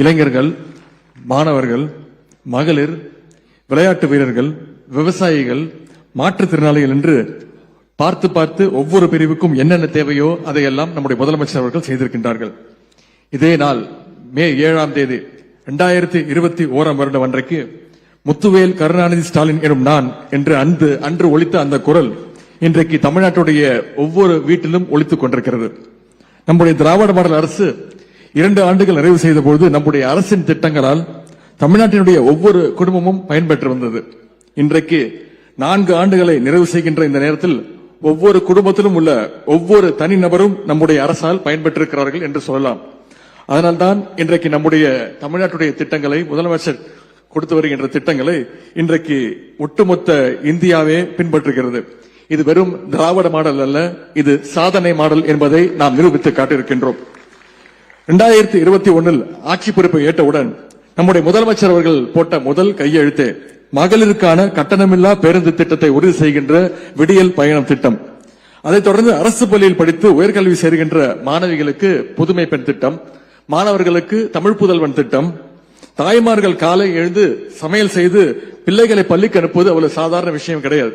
இளைஞர்கள் மாணவர்கள் மகளிர் விளையாட்டு வீரர்கள் விவசாயிகள் மாற்றுத்திறனாளிகள் என்று பார்த்து பார்த்து ஒவ்வொரு பிரிவுக்கும் என்னென்ன தேவையோ அதையெல்லாம் நம்முடைய முதலமைச்சர் அவர்கள் செய்திருக்கின்றார்கள். இதே நாள் மே ஏழாம் தேதி இரண்டாயிரத்தி இருபத்தி ஓராம் வருடம் அன்றைக்கு முத்துவேல் கருணாநிதி ஸ்டாலின் எனும் நான் என்று அன்று அன்று ஒழித்த அந்த குரல் இன்றைக்கு தமிழ்நாட்டுடைய ஒவ்வொரு வீட்டிலும் ஒழித்துக் கொண்டிருக்கிறது. நம்முடைய திராவிட மாடல் அரசு இரண்டு ஆண்டுகள் நிறைவு செய்த பொழுது நம்முடைய அரசின் திட்டங்களால் தமிழ்நாட்டினுடைய ஒவ்வொரு குடும்பமும் பயன்பெற்று வந்தது. இன்றைக்கு நான்கு ஆண்டுகளை நிறைவு செய்கின்ற இந்த நேரத்தில் ஒவ்வொரு குடும்பத்திலும் உள்ள ஒவ்வொரு தனிநபரும் நம்முடைய அரசால் பயன்பெற்றிருக்கிறார்கள் என்று சொல்லலாம். அதனால்தான் இன்றைக்கு நம்முடைய தமிழ்நாட்டுடைய திட்டங்களை முதலமைச்சர் கொடுத்து வருகின்ற திட்டங்களை இன்றைக்கு ஒட்டுமொத்த இந்தியாவே பின்பற்றுகிறது. இது வெறும் திராவிட மாடல் அல்ல இது சாதனை மாடல் என்பதை நாம் நிரூபித்து காட்டியிருக்கின்றோம். இரண்டாயிரத்தி இருபத்தி ஒன்னில் ஆட்சி பொறுப்பை ஏற்றவுடன் நம்முடைய முதலமைச்சர் அவர்கள் போட்ட முதல் கையெழுத்தே மகளிருக்கான கட்டணமில்லா பேருந்து திட்டத்தை உறுதி செய்கின்ற விடியல் பயணம் திட்டம். அதைத் தொடர்ந்து அரசு பள்ளியில் படித்து உயர்கல்வி சேர்கின்ற மாணவிகளுக்கு புதுமை பெண் திட்டம் மாணவர்களுக்கு தமிழ் புதல்வன் திட்டம் தாய்மார்கள் காலை எழுந்து சமையல் செய்து பிள்ளைகளை பள்ளிக்கு அனுப்புவது அவ்வளவு சாதாரண விஷயம் கிடையாது.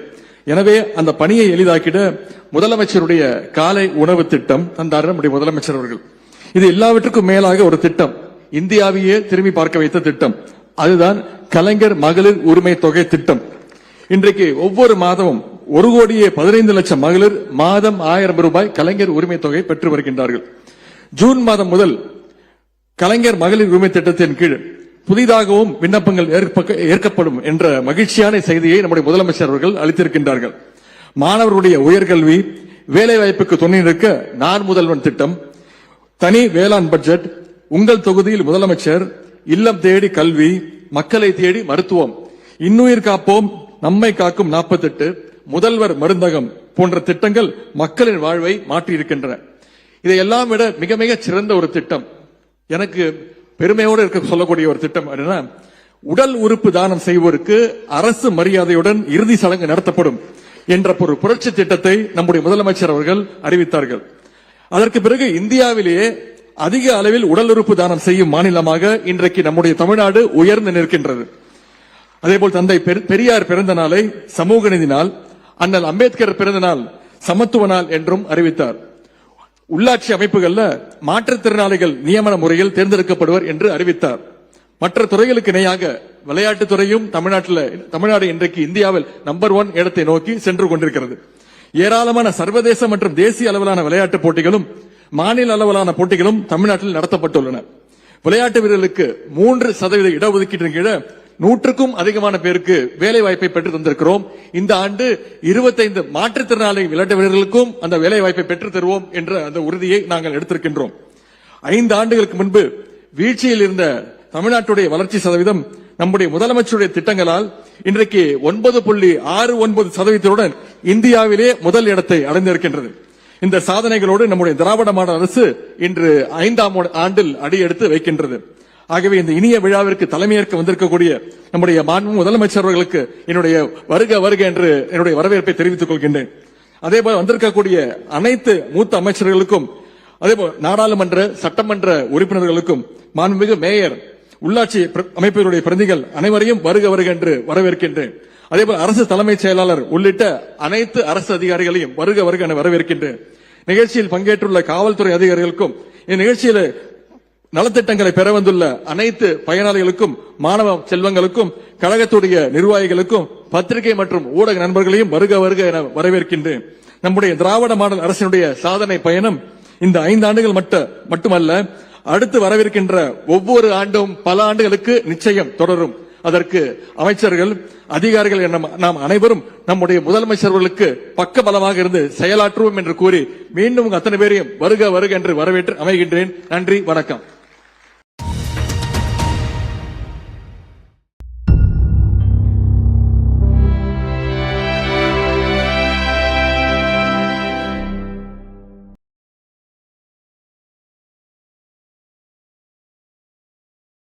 எனவே அந்த பணியை எளிதாக்கிட முதலமைச்சருடைய காலை உணவு திட்டம் தந்தார் நம்முடைய முதலமைச்சர் அவர்கள். இது எல்லாவற்றுக்கும் மேலாக ஒரு திட்டம். இந்தியாவையே திரும்பி பார்க்க வைத்த திட்டம். அதுதான் கலைஞர் மகளிர் உரிமை தொகை திட்டம். இன்றைக்கு ஒவ்வொரு மாதமும் ஒரு கோடியே பதினைந்து லட்சம் மகளிர் மாதம் ஆயிரம் ரூபாய் கலைஞர் உரிமை தொகை பெற்று வருகின்றார்கள். ஜூன் மாதம் முதல் கலைஞர் மகளிர் உரிமை திட்டத்தின் கீழ் புதிதாகவும் விண்ணப்பங்கள் ஏற்ப- ஏற்கப்படும் என்ற மகிழ்ச்சியான செய்தியை நம்முடைய முதலமைச்சர் அவர்கள் அளித்திருக்கின்றார்கள். மாணவர்களுடைய உயர்கல்வி வேலைவாய்ப்புக்கு துணை நிற்க நான் முதல்வன் திட்டம் தனி வேளாண் பட்ஜெட் உங்கள் தொகுதியில் முதலமைச்சர் இல்லம் தேடி கல்வி மக்களை தேடி மருத்துவம். இன்னுயிர் காப்போம் நம்மை காக்கும் 48 முதல்வர் மருந்தகம் போன்ற திட்டங்கள் மக்களின் வாழ்வை மாற்றியிருக்கின்றன. இதையெல்லாம் விட மிக மிக சிறந்த ஒரு திட்டம் எனக்கு பெருமையோடு இருக்க சொல்லக்கூடிய ஒரு திட்டம் என்னன்னா உடல் உறுப்பு தானம் செய்வோருக்கு அரசு மரியாதையுடன் இறுதி சடங்கு நடத்தப்படும் என்ற ஒரு புரட்சி திட்டத்தை நம்முடைய முதலமைச்சர் அவர்கள் அறிவித்தார்கள். அதற்கு பிறகு இந்தியாவிலேயே அதிக அளவில் உடல் உறுப்பு தானம் செய்யும் மாநிலமாக இன்றைக்கு நம்முடைய தமிழ்நாடு உயர்ந்து நிற்கின்றது. அதேபோல் தந்தை பெரு- பெரியார் பிறந்த நாளை சமூக நீதி நாள் அண்ணல் அம்பேத்கர் பிறந்த நாள் சமத்துவ நாள் என்றும் அறிவித்தார். உள்ளாட்சி அமைப்புகள்ல மாற்றுத்திறனாளிகள் நியமன முறையில் தேர்ந்தெடுக்கப்படுவர் என்று அறிவித்தார். மற்ற துறைகளுக்கு இணையாக விளையாட்டுத் துறையும் தமிழ்நாட்டில் தமிழ்நாடு இன்றைக்கு இந்தியாவில் நம்பர் ஒன் இடத்தை நோக்கி சென்று கொண்டிருக்கிறது. ஏராளமான சர்வதேச மற்றும் தேசிய அளவிலான விளையாட்டுப் போட்டிகளும் மாநில அளவிலான போட்டிகளும் தமிழ்நாட்டில் நடத்தப்பட்டுள்ளன. விளையாட்டு வீரர்களுக்கு மூன்று சதவீத இடஒதுக்கீட்டின் கீழே நூற்றுக்கும் அதிகமான பேருக்கு வேலை வாய்ப்பை பெற்று தந்திருக்கிறோம். இந்த ஆண்டு 25 மாற்றுத்திறனாளி விளையாட்டு வீரர்களுக்கும் அந்த வேலை வாய்ப்பை பெற்று தருவோம் என்ற அந்த உறுதியை நாங்கள் எடுத்திருக்கின்றோம். ஐந்து ஆண்டுகளுக்கு முன்பு வீழ்ச்சியில் இருந்த தமிழ்நாட்டுடைய வளர்ச்சி சதவீதம் நம்முடைய முதலமைச்சருடைய திட்டங்களால் இன்றைக்கு ஒன்பது புள்ளி ஆறு ஒன்பது சதவீதத்துடன் இந்தியாவிலே முதல் இடத்தை அடைந்திருக்கின்றது. இந்த சாதனைகளோடு நம்முடைய திராவிட மாடல் அரசு இன்று ஐந்தாம் ஆண்டில் அடியெடுத்து வைக்கின்றது. ஆகவே இந்த இனிய விழாவிற்கு தலைமையேற்க வந்திருக்கக்கூடிய நம்முடைய மாண்பு முதலமைச்சர் அவர்களுக்கு என்னுடைய வருக வருக என்று என்னுடைய வரவேற்பை தெரிவித்துக் கொள்கின்றேன். அதே போல வந்திருக்கக்கூடிய அனைத்து மூத்த அமைச்சர்களுக்கும் அதேபோல் நாடாளுமன்ற சட்டமன்ற உறுப்பினர்களுக்கும் மாண்புமிகு மேயர் உள்ளாட்சி பிர- அமைப்புகளுடைய பிரதிகள் அனைவரையும் வருக வருக என்று வரவேற்கின்றேன். அதே போல அரசு தலைமைச் செயலாளர் உள்ளிட்ட அனைத்து அரசு அதிகாரிகளையும் வருக வருக என வரவேற்கின்றேன். நிகழ்ச்சியில் பங்கேற்றுள்ள காவல்துறை அதிகாரிகளுக்கும் இந்நிகழ்ச்சியில் நலத்திட்டங்களை பெற வந்துள்ள அனைத்து பயனாளிகளுக்கும் மாணவ செல்வங்களுக்கும் கழகத்துடைய நிர்வாகிகளுக்கும் பத்திரிகை மற்றும் ஊடக நண்பர்களையும் வருக வருக என வரவேற்கின்றேன். நம்முடைய திராவிட மாடல் அரசினுடைய சாதனை பயணம் இந்த ஐந்து ஆண்டுகள் மட்ட மட்டுமல்ல அடுத்து வரவிருக்கின்ற ஒவ்வொரு ஆண்டும் பல ஆண்டுகளுக்கு நிச்சயம் தொடரும். அதற்கு அமைச்சர்கள் அதிகாரிகள் என நாம் அனைவரும் நம்முடைய முதலமைச்சர்களுக்கு பக்க பலமாக இருந்து செயலாற்றுவோம் என்று கூறி மீண்டும் அத்தனை பேரையும் வருக வருக என்று வரவேற்று அமைகின்றேன். நன்றி வணக்கம்.